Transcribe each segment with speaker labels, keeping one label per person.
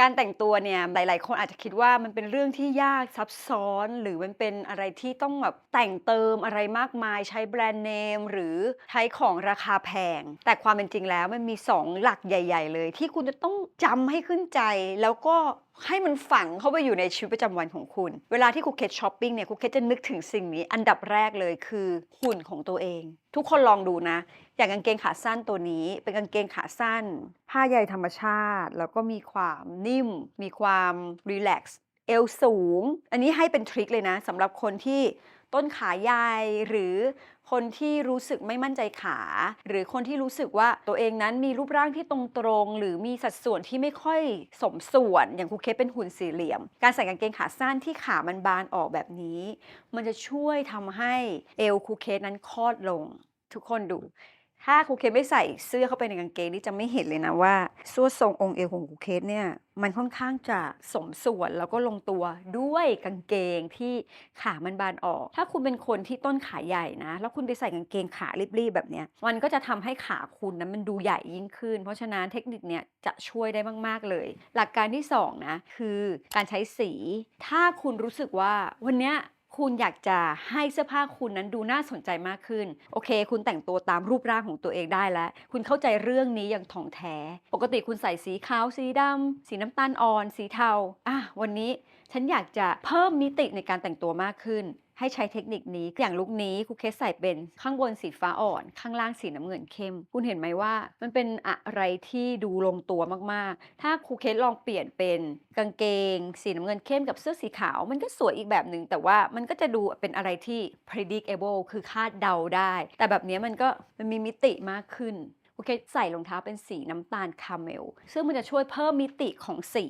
Speaker 1: การแต่งตัวเนี่ยหลาย ๆ คนอาจจะคิดว่ามันเป็นเรื่องที่ยากซับซ้อน หรือมันเป็นอะไรที่ต้องแบบแต่งเติมอะไรมากมายใช้แบรนด์เนมหรือใช้ของราคาแพง แต่ความเป็นจริงแล้วมันมี 2 หลักใหญ่ ๆ เลย ที่คุณจะต้องจำให้ขึ้นใจแล้วก็ ให้มันฝังเข้าไปอยู่ในชีวิตประจำวันของคุณ เวลาที่ครูเคสช้อปปิ้งเนี่ยครูเคสจะนึกถึงสิ่งนี้ อันดับแรกเลยคือหุ่นของตัวเอง ทุกคนลองดูนะ อย่างกางเกงขาสั้นตัวนี้ เป็นกางเกงขาสั้น ผ้าใยธรรมชาติ แล้วก็มีความนิ่ม มีความรีแลกซ์เอวสูง อันนี้ให้เป็นทริคเลยนะสำหรับคนที่ต้นขาใหญ่หรือ คนที่รู้สึกไม่มั่นใจขา หรือคนที่รู้สึกว่าตัวเองนั้นมีรูปร่างที่ตรงตรงหรือมีสัดส่วนที่ไม่ค่อยสมส่วน อย่างครูเคเป็นหุ่นสี่เหลี่ยม การใส่กางเกงขาสั้นที่ขามันบานออกแบบนี้ มันจะช่วยทำให้เอวครูเคนั้นคลอดลง ทุกคนดู ถ้าครูเคสไม่ใส่เสื้อเข้าไปในกางเกงนี่จะไม่เห็นเลยนะว่าส่วนทรงองค์เอวของครูเคสเนี่ยมันค่อนข้างจะสมส่วนแล้วก็ลงตัวด้วยกางเกงที่ขามันบานออก ถ้าคุณเป็นคนที่ต้นขาใหญ่นะ แล้วคุณไปใส่กางเกงขารีบๆแบบเนี้ยมันก็จะทำให้ขาคุณนั้นมันดูใหญ่ยิ่งขึ้น เพราะฉะนั้นเทคนิคเนี่ยจะช่วยได้มากๆเลย หลักการที่สองนะคือการใช้สี ถ้าคุณรู้สึกว่าวันเนี้ย คุณอยากจะให้เสื้อผ้าคุณนั้นดูน่าสนใจมากขึ้น โอเค คุณแต่งตัวตามรูปร่างของตัวเองได้แล้ว คุณเข้าใจเรื่องนี้อย่างถ่องแท้ ปกติคุณใส่สีขาว สีดำ สีน้ำตาลอ่อน สีเทา อะ วันนี้ฉันอยากจะเพิ่มมิติในการแต่งตัวมากขึ้น ให้ใช้เทคนิคนี้อย่างลุคนี้ครูเคสใส่เป็นข้างบนสีฟ้าอ่อน ข้างล่างสีน้ำเงินเข้ม คุณเห็นไหมว่า มันเป็นอะไรที่ดูลงตัวมากๆ ถ้าครูเคสลองเปลี่ยนเป็นกางเกง สีน้ำเงินเข้มกับเสื้อสีขาว มันก็สวยอีกแบบหนึ่งแต่ว่ามันก็จะดูเป็นอะไรที่ predictable คือคาดเดาได้ แต่แบบนี้มันก็มันมีมิติมากขึ้น อเคใส่รองเท้าเป็นสีน้ำตาลคาเมล ซึ่งมันจะช่วยเพิ่มมิติของสี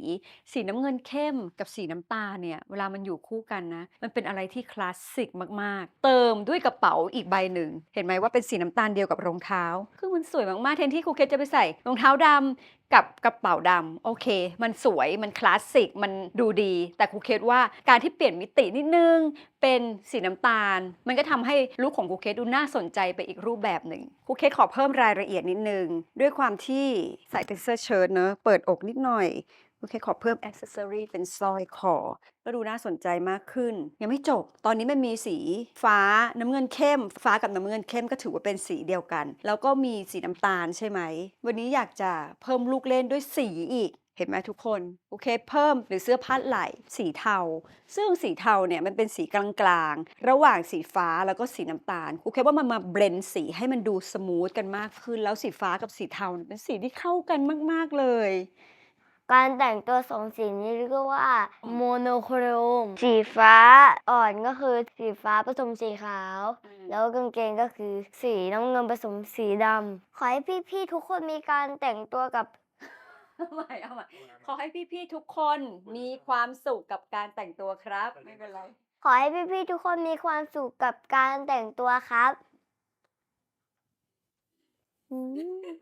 Speaker 1: สีน้ำเงินเข้มกับสีน้ำตาลเนี่ย เวลามันอยู่คู่กันนะ มันเป็นอะไรที่คลาสสิกมาก ๆ เติมด้วยกระเป๋าอีกใบหนึ่ง เห็นไหมว่าเป็นสีน้ำตาลเดียวกับรองเท้า คือมันสวยมาก ๆ แทนที่ครูเคสจะไปใส่รองเท้าดำ กับกระเป๋าดำโอเค มันสวยมันคลาสสิกมันดูดี แต่ครูเคสว่าการที่เปลี่ยนมิตินิดนึง เป็นสีน้ำตาล มันก็ทำให้ลุคของครูเคสดูน่าสนใจไปอีกรูปแบบหนึ่งครูเคสขอเพิ่มรายละเอียดนิดนึง ด้วยความที่ใส่เป็นเสื้อเชิ้ตเนอะเปิดอกนิดหน่อย ครูเคขอเพิ่มอ็กเซอรี่เป็นสร้อยคอ ก็ดูน่าสนใจมากขึ้น ยังไม่จบ ตอนนี้มันมีสีฟ้าน้ำเงินเข้ม ฟ้ากับน้ำเงินเข้มก็ถือว่าเป็นสีเดียวกัน แล้วก็มีสีน้ำตาลใช่ไหม วันนี้อยากจะเพิ่มลูกเล่นด้วยสีอีกเห็นไหมทุกคน โอเค เพิ่มหรือเสื้อพัดไหล่สีเทา ซึ่งสีเทาเนี่ยมันเป็นสีกลางๆ ระหว่างสีฟ้าแล้วก็สีน้ำตาลโอเคว่ามันมาเบลนสีให้มันดูสมูทกันมากขึ้น แล้วสีฟ้ากับสีเทานี่เป็นสีที่เข้ากันมากๆเลย
Speaker 2: การแต่งตัวสองสีนี้เรียกว่าโมโนโครม สีฟ้าอ่อนก็คือสีฟ้าผสมสีขาว แล้วกางเกงก็คือสีน้ำเงินผสมสีดำขอให้พี่ๆทุกคนมีการแต่งตัวกับ
Speaker 1: เอาใหม่เอาใหม่ขอให้พี่ๆทุกคนมีความสุขกับการแต่งตัวครับ ไม่เป็นไร
Speaker 2: ขอให้พี่ๆทุกคนมีความสุขกับการแต่งตัวครับอืม